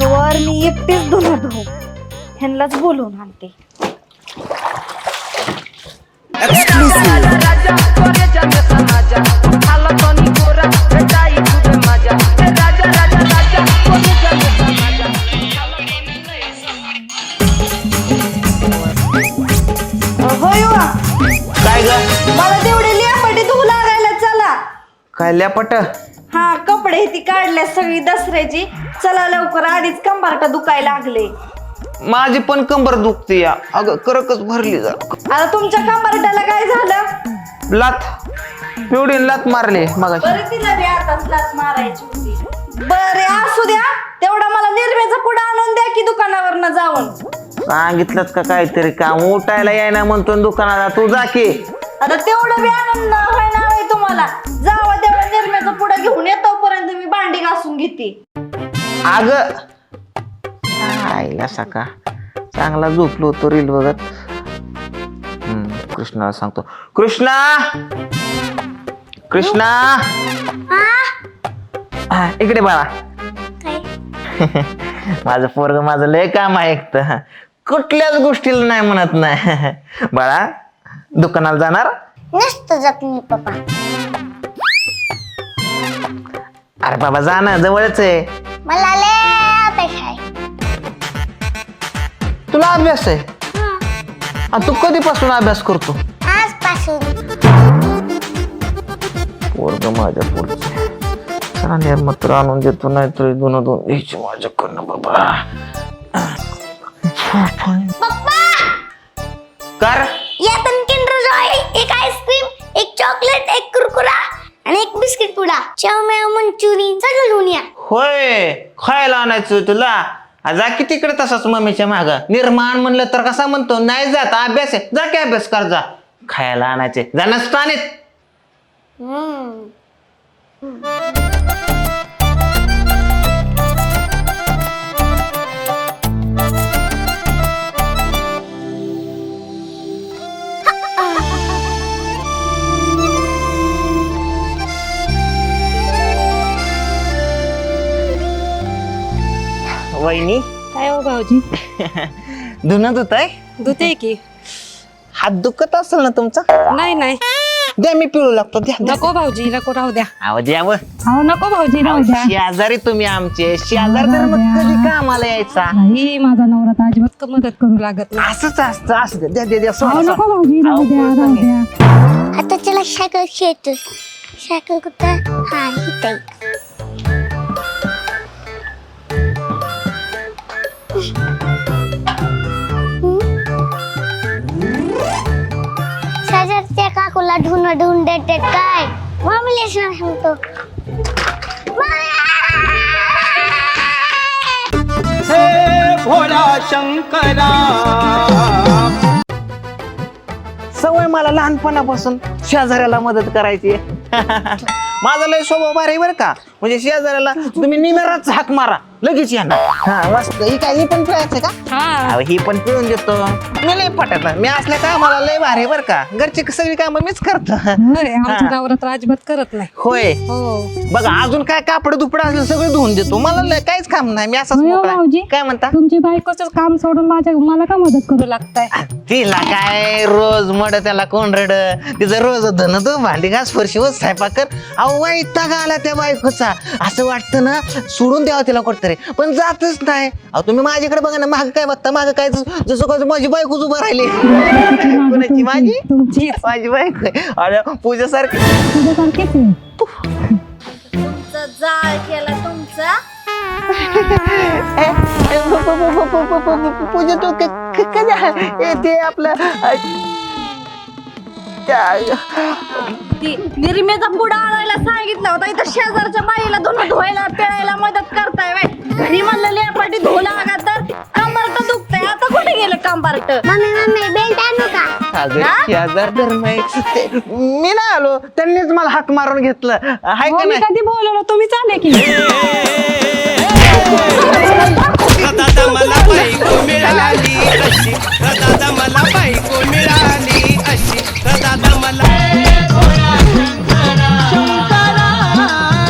Cover मी एकटीच ह्यांनाच बोलवून आणते. काय ग? मला तेवढे लियापटी धुऊ लागायला चला. काय लपट हा कपडे ती काढल्या सगळी दसऱ्याची. चला लवकर आधीच कंबारटा दुखायला लागले. माझी पण कंबर दुखते या. अगं करकच भरली जा आता तुमच्या कंबारट्याला काय झालं? लात. पिवडी लात मारली मग बरं तिला बी आताच लाच मारायची होती. बरे असू द्या. तेवढा मला निर्म्याचा पुढे आणून द्या की दुकानावर जाऊन. सांगितलंच का काहीतरी? काम उठायला यायना म्हणतो दुकानाला? तू जा की. आता तेवढं बी आनंद होणार आहे तुम्हाला. जावं तेवढा निर्म्याचा पुढे घेऊन येतो पर्यंत मी भांडी घासून घेते. अग. आईला सका. चांगला झोपलो होतो रील बघत. हम्म, कृष्णाला सांगतो. कृष्णा! कृष्णा! हा, इकडे बाळा. माझं पोरग माझं लय काम ऐकत कुठल्याच गोष्टीला नाही म्हणत नाही. बाळा दुकानाला जाणार? नसतं जात मी पप्पा. अरे बाबा जा ना जवळच आहे. मला लय अपेक्षा आहे. तुला अभ्यास आहे? आणि तू कधीपासून अभ्यास करतो? आजपासून. माझ्या पोरच चला निर्मात्र आणून देतो नाहीतर दोन दोन घ्यायचे माझ्याकडनं बाबा. पप्पा! कर. यातून किंडर जॉय एक आईस्क्रीम एक चॉकलेट एक कुरकुरा आणि एक बिस्किट पुडा. चावमेव मंचुरियन सगळं घेऊन या. होय खायला आणायचं तुला आ, जा की तिकडे तसाच मम्मीच्या माग. निर्माण म्हणलं तर कसा म्हणतो? नाही जात अभ्यास आहे. जा की अभ्यास कर जा. खायला आणायचे. जा नसतानेच वहिनी. काय हो भाऊजी? धुणं धुत आहे धुते की. हात दुखत असेल ना तुमचा? नाही नाही. द्या मी पिळू लागतो. द्या द्या. नको भाऊजी नको राहू द्या. अहो द्यावं हो नको भाऊजी राहू द्या. शेजारी तुम्ही आमचे. शेजार तर मग कधी कामाला यायचा? नाही माझा नवरा तर अजिबात क- मदत करू लागत नाही. असंच असतं असं द्या द्या द्या द्या सोडा, नको सोडा. भाऊजी राहू द्या राहू. द्या. आता त्याला सायकल खेळतोय सायकल कुठं? हा इथं. शेजारच्या काकूला ढून ढून देते काय ना सांगतो सवय मला लहानपणापासून शेजाऱ्याला मदत करायची. माझा लय स्वभाव भारी बरं का? म्हणजे शेजाऱ्याला तुम्ही निमेराच हाक मारा. लगेच येणार. हा मस्त. ही काय ही पण पिळायचं का? हा. अहो, ही पण पिळून देतो. मी लय पटत मी असल्या कामाला लय भारी बरं का. घरची सगळी कामं मीच करतो. तर अजिबात करत नाही. होय. हो. बघा अजून काय कापड दुपड असलं सगळं धुवून देतो. मला लय काहीच काम नाही. मी असाच होय हो, मोकळा भाऊजी. काय म्हणता? तुमची बायकोच काम सोडून माझ्या मला का मदत करू लागताय? तिला काय रोज मड त्याला कोण रड? तिचं रोज धन तो भांडी घास फरशी व स्वयंपाक कर. अहो वैताग आला त्या बायकोचा. असं वाटतं ना सोडून द्यावं तिला कुठतरी आहे. पण जातच नाही. अहो तुम्ही माझ्याकडे बघा ना माग काय बघता? माग काय? जसं कसं माझी बायको उभं राहिली. कोणाची माझी? तुमची माझी बायको अरे पूजा सारखी पूजा तू ते आपलं आणायला होता. इथं शेजारच्या बाईला धुणं धुवायला पिळायला मदत मम्मी मम्मी बेल्ट आणू का अगं, हा? शेजार धर्म आहे. ते- मी नाही आलो त्यांनीच मला हाक मारून घेतलं हाय हो का मी नाही कधी बोलवलं तुम्ही चाले की आता मला